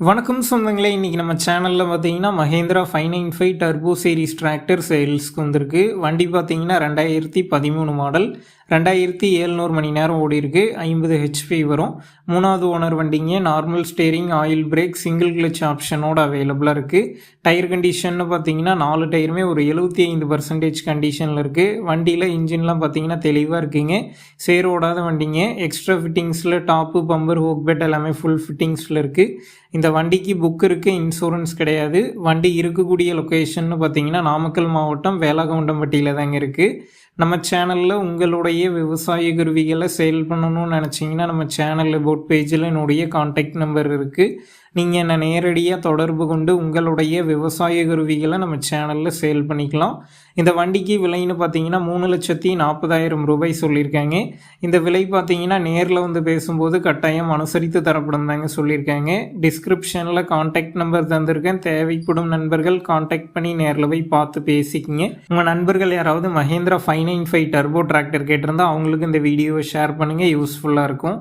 வணக்கம் சொந்தங்களே இன்றைக்கி நம்ம சேனலில் பார்த்தீங்கன்னா Mahindra five nine five turbo series tractor சேல்ஸ்க்கு வந்திருக்கு. வண்டி பார்த்தீங்கன்னா ரெண்டாயிரத்தி பதிமூணு மாடல் ரெண்டாயிரத்தி ஏழ்நூறு மணி நேரம் ஓடி இருக்கு ஐம்பது ஹெச்பி வரும். மூணாவது ஓனர் வண்டிங்க normal steering oil brake single clutch ஆப்ஷனோட அவைலபிளாக இருக்குது டயர் கண்டிஷன்னு பார்த்தீங்கன்னா நாலு டயருமே ஒரு எழுபத்தி ஐந்து பர்சன்டேஜ் கண்டிஷனில் இருக்குது வண்டியில் இன்ஜின்லாம் பார்த்தீங்கன்னா தெளிவாக இருக்குங்க. சேர் ஓடாத வண்டிங்க. எக்ஸ்ட்ரா ஃபிட்டிங்ஸில் டாப்பு பம்பர் ஹோக் பெட் எல்லாமே ஃபுல் ஃபிட்டிங்ஸில் இருக்குது இந்த வண்டிக்கு புக் இருக்குது இன்சூரன்ஸ் கிடையாது. வண்டி இருக்கக்கூடிய லொக்கேஷன் பார்த்தீங்கன்னா நாமக்கல் மாவட்டம் வேலாகவுண்டம்பட்டியில் தாங்க இருக்குது நம்ம சேனலில் உங்களுடைய விவசாய கருவிகளை சேல் பண்ணணும்னு நினச்சிங்கன்னா நம்ம சேனலில் போட் பேஜில் என்னுடைய காண்டாக்ட் நம்பர் இருக்குது நீங்கள் என்னை நேரடியாக தொடர்பு கொண்டு உங்களுடைய விவசாய கருவிகளை நம்ம சேனலில் சேல் பண்ணிக்கலாம். இந்த வண்டிக்கு விலைன்னு பார்த்தீங்கன்னா மூணு லட்சத்தி நாற்பதாயிரம் ரூபாய் சொல்லியிருக்காங்க. இந்த விலை பார்த்தீங்கன்னா நேரில் வந்து பேசும்போது கட்டாயம் அனுசரித்து தரப்படும் தாங்க சொல்லியிருக்காங்க. டிஸ்கிரிப்ஷனில் காண்டாக்ட் நம்பர் தந்திருக்கேன். தேவைப்படும் நண்பர்கள் காண்டாக்ட் பண்ணி நேரில் போய் பார்த்து பேசிக்கிங்க. உங்கள் நண்பர்கள் யாராவது Mahindra five nine five turbo tractor கேட்டிருந்தா அவங்களுக்கு இந்த வீடியோவை ஷேர் பண்ணுங்கள் யூஸ்ஃபுல்லாக இருக்கும்.